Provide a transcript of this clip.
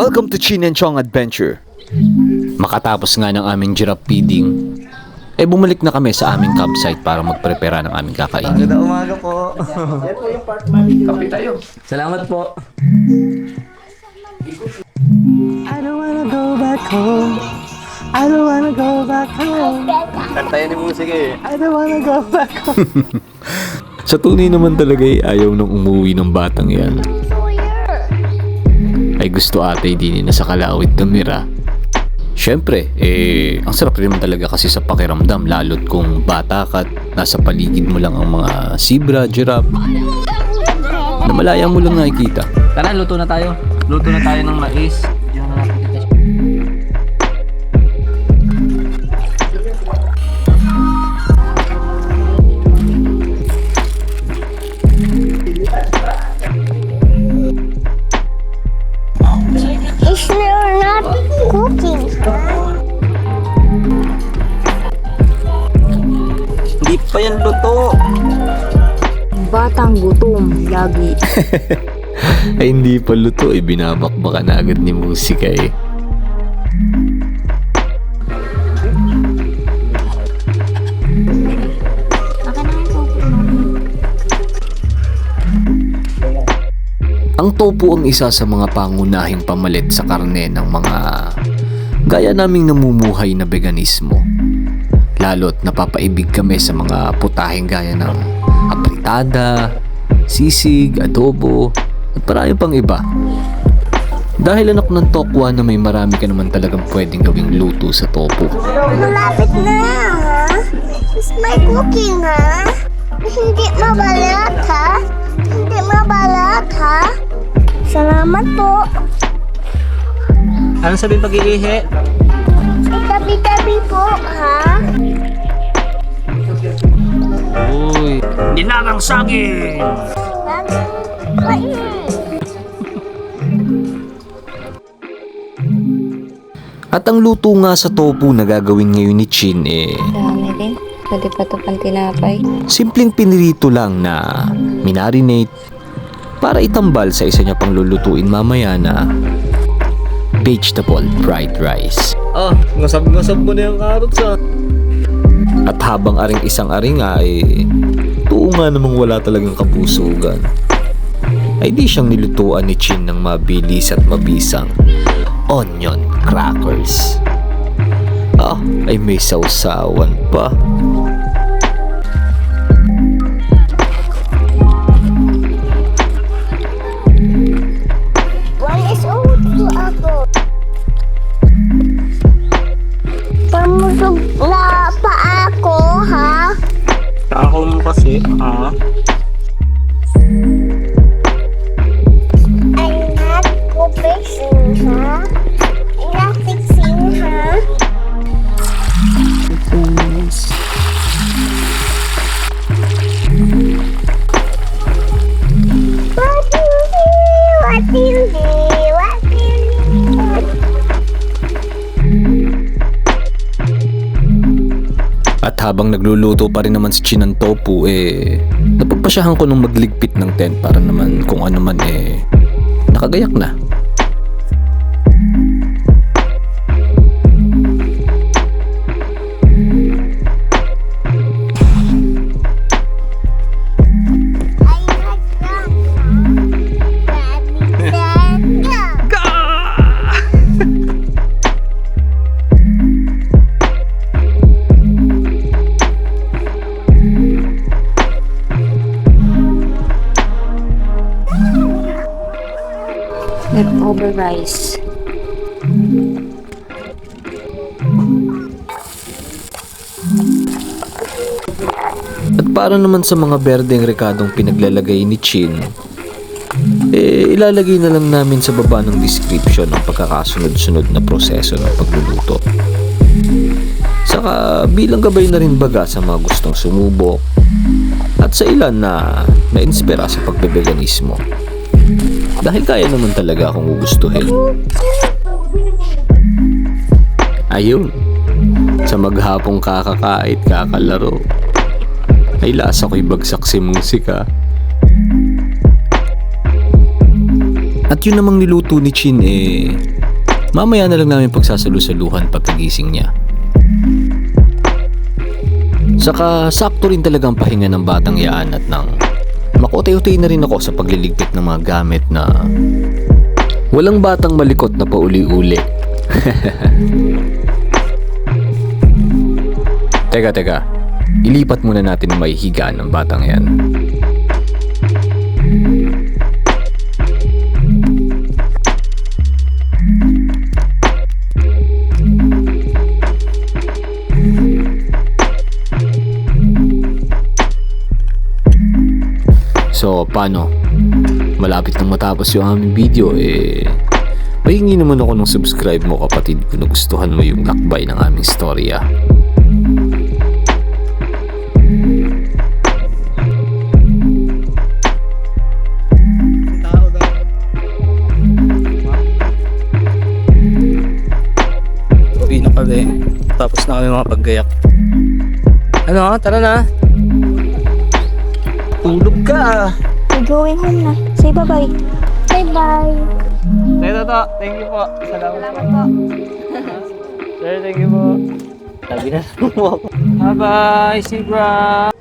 Welcome to Chin and Chong Adventure. Makatapos nga ng aming giraffe feeding, eh bumalik na kami sa aming campsite para magprepara ng aming kakainin. Magandang umaga po. Kape tayo. Salamat po. I don't wanna go back home. I don't wanna go back home. Kantayan ni musika eh. I don't wanna go back home. Sa tunay naman talaga eh, ayaw nang umuwi ng batang yan. Ay gusto ate din na sa kalawit tumira. Siyempre, eh, ang sarap rin talaga kasi sa pakiramdam, lalo't kung bata ka at nasa paligid mo lang ang mga zebra, giraffe, na malaya mo lang nakikita. Tara, luto na tayo. Luto na tayo ng mais. Luto. Batang gutom lagi. Ay hindi pa luto, eh, binabakbakan na agad ni musika eh. Ang tofu ang isa sa mga pangunahing pamalit sa karne ng mga gaya naming namumuhay na veganismo. Lalo't napapaibig kami sa mga putaheng gaya ng apritada, sisig, adobo, at marami pang iba. Dahil anak ng tokwa na may marami ka naman talagang pwedeng gawing luto sa tofu. Malapit na, ha? Is my cooking, ha? Hindi mabalat, ha? Hindi mabalat, ha? Salamat po. Ano sabihin pag-iihi? Tabi-tabi po, ha? Dinarang saging! At ang luto nga sa tofu na gagawin ngayon ni Chin eh, Dami din. Pwede pa ito pang tinapay. simpleng pinirito lang na minarinate para itambal sa isa niya pang lulutuin mamaya na vegetable fried rice. Oh, ngusap-ngusap mo na yung carrots ah. At habang aring isang aring nga eh, tuo nga namang wala talagang kapusugan. Ay di siyang nilutuan ni Chin ng mabilis at mabisang onion crackers. Ah, ay may sausawan pa. Kasi, ah. I'm not go fixing, At habang nagluluto pa rin naman si Chin ng tofu, eh, napagpasyahan ko nung magligpit ng tent para naman kung ano man eh, nakagayak na. Leftover rice. At para naman sa mga berdeng rekadong pinaglalagay ni Chin, eh, ilalagay na lang namin sa baba ng description ang pagkakasunod-sunod na proseso ng pagluluto. Saka bilang gabay na rin baga sa mga gustong sumubok at sa ilan na na-inspira sa pagbebeganismo. Dahil kaya naman talaga akong gugustuhin. Ayun, sa maghapong kakakait, kakalaro, ay lasa ko'y bagsak si musika. At yun namang niluto ni Chin eh, mamaya na lang namin pagsasalusaluhan pagkagising niya. Saka sakto rin talagang pahinga ng batang yaan at nang makutay-utay na rin ako sa pagliligpit ng mga gamit na walang batang malikot na pauli-uli. teka, teka. Ilipat muna natin may higaan ng batang yan. So, paano? Malapit nang matapos yung aming video, eh... Pahingi naman ako ng subscribe mo kapatid kung nagustuhan mo yung lakbay ng aming storya. Uwi na kami. Tapos na kami mga paggayak. Ano, tara na. Ka ah. We're going home na. Say bye-bye. Bye-bye. Tito to, thank you po. Salamat, po. Sir, thank you po. Sabi na mo ako. Bye-bye, Sigra.